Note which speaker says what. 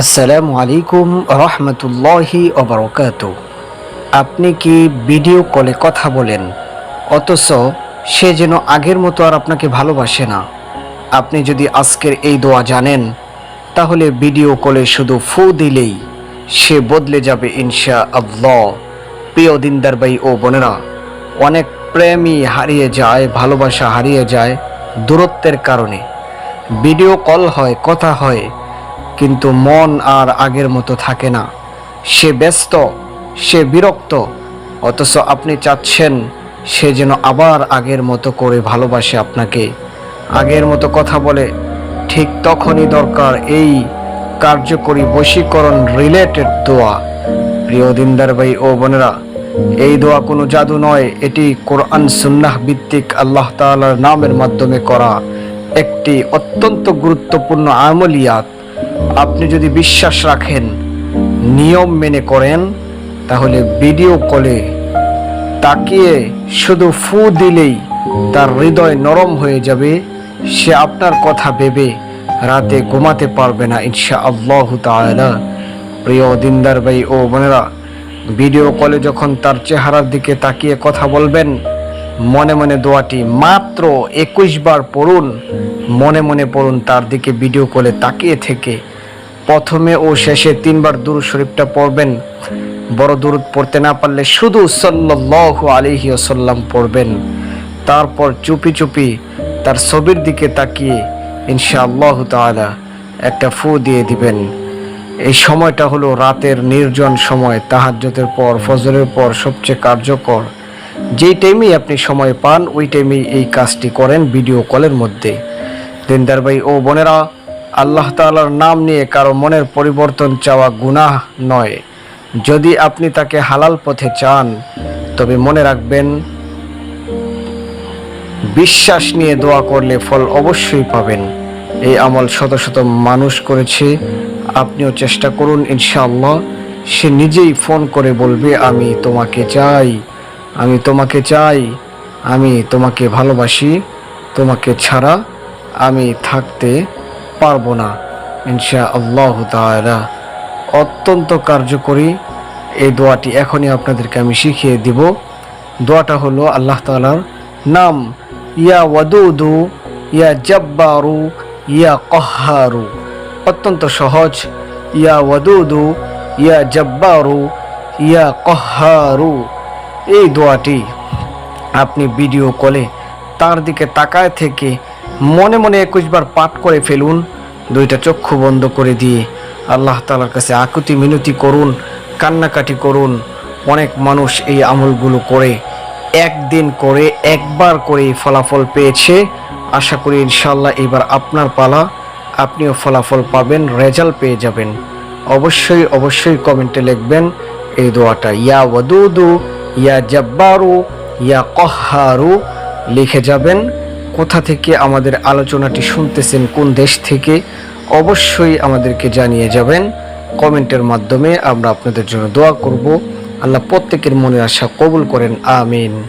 Speaker 1: আসসালামু আলাইকুম রহমতুল্লাহি অবরকাত আপনি কি ভিডিও কলে কথা বলেন? অথচ সে যেন আগের মতো আর আপনাকে ভালোবাসে না। আপনি যদি আজকের এই দোয়া জানেন, তাহলে ভিডিও কলে শুধু ফু দিলেই সে বদলে যাবে ইনশা আল্লাহ প্রিয় দিনদার ভাই ও বোনেরা, অনেক প্রেমই হারিয়ে যায়, ভালোবাসা হারিয়ে যায় দূরত্বের কারণে। ভিডিও কল হয়, কথা হয় কিন্তু মন আর আগের মতো থাকে না। সে ব্যস্ত, সে বিরক্ত, অথচ আপনি চাচ্ছেন সে যেন আবার আগের মতো করে ভালোবাসে আপনাকে। আগের মতো কথা বলে ঠিক তখনই দরকার এই কার্যকরী বশীকরণ রিলেটেড দোয়া। প্রিয় দিনদার ভাই ও বোনেরা, এই দোয়া কোনো জাদু নয়, এটি কোরআন সুন্নাহ ভিত্তিক আল্লাহ তাআলার নামের মাধ্যমে করা একটি অত্যন্ত গুরুত্বপূর্ণ আমলিয়াত। আপনি যদি বিশ্বাস রাখেন, নিয়ম মেনে করেন, তাহলে ভিডিও কলে তাকিয়ে শুধু ফু দিলেই তার হৃদয় নরম হয়ে যাবে, সে আপনার কথা ভেবে রাতে ঘুমাতে পারবে না ইনশা আল্লাহ তাআলা। প্রিয় দিনদার ভাই ও বোনেরা ভিডিও কলে যখন তার চেহারার দিকে তাকিয়ে কথা বলবেন, মনে মনে দোয়াটি মাত্র একুশ বার পড়ুন মনে মনে পড়ুন তার দিকে ভিডিও কলে তাকিয়ে থেকে। প্রথমে ও শেষে তিনবার দুরু শরীফটা পড়বেন। বড় দূরত পড়তে না পারলে শুধু সাল্লাল্লাহু আলিহি ওয়াসাল্লাম পড়বেন। তারপর চুপি চুপি তার ছবির দিকে তাকিয়ে ইনশাআল্লাহ তাআলা একটা ফু দিয়ে দিবেন। এই সময়টা হলো রাতের নির্জন সময় তাহাজ্জতের পর, ফজরের পর সবচেয়ে কার্যকর। যেই টাইমেই আপনি সময় পান, ওই টাইমেই এই কাজটি করেন ভিডিও কলের মধ্যে। দিনদার ভাই ও বোনেরা, আল্লাহ তাআলার নাম নিয়ে কারও মনের পরিবর্তন চাওয়া গুনাহ নয়। যদি আপনি তাকে হালাল পথে চান, তবে মনে রাখবেন, বিশ্বাস নিয়ে দোয়া করলে ফল অবশ্যই পাবেন। এই আমল শত শত মানুষ করেছে, আপনিও চেষ্টা করুন ইনশাআল্লাহ। সে নিজেই ফোন করে বলবে, আমি তোমাকে চাই, আমি তোমাকে চাই, আমি তোমাকে ভালোবাসি, তোমাকে ছাড়া আমি থাকতে পারব না। ইনশা আল্লাহ তাআলা। অত্যন্ত কার্যকরী এই দোয়াটি এখনই আপনাদেরকে আমি শিখিয়ে দিব। দোয়াটা হলো আল্লাহ তালার নাম, ইয়া ওয়াদুদু, ইয়া জব্বারু, ইয়া কহারু। অত্যন্ত সহজ, ইয়া ওয়াদুদু, ইয়া জব্বারু, ইয়া কহারু। এই দোয়াটি আপনি ভিডিও কলে তার দিকে তাকায় থেকে মনে মনে একুশবার পাঠ করে ফেলুন, দুইটা চক্ষু বন্ধ করে দিয়ে আল্লাহ তালার কাছে আকুতি মিনতি করুন, কান্নাকাটি করুন। অনেক মানুষ এই আমলগুলো করে, একদিন করে, একবার করে ফলাফল পেয়েছে। আশা করি ইনশাল্লাহ এবার আপনার পালা, আপনিও ফলাফল পাবেন, রেজাল্ট পেয়ে যাবেন। অবশ্যই অবশ্যই কমেন্টে লিখবেন এই দোয়াটা, ইয়া ওয়াদুদু, ইয়া জব্বারু, ইয়া কহারু লিখে যাবেন। কোথা থেকে আমাদের আলোচনাটি শুনতেছেন, কোন দেশ থেকে, অবশ্যই আমাদেরকে জানিয়ে যাবেন। কমেন্টের মাধ্যমে আমরা আপনাদের জন্য দোয়া করব। আল্লাহ প্রত্যেকের মনে আশা কবুল করেন। আমিন।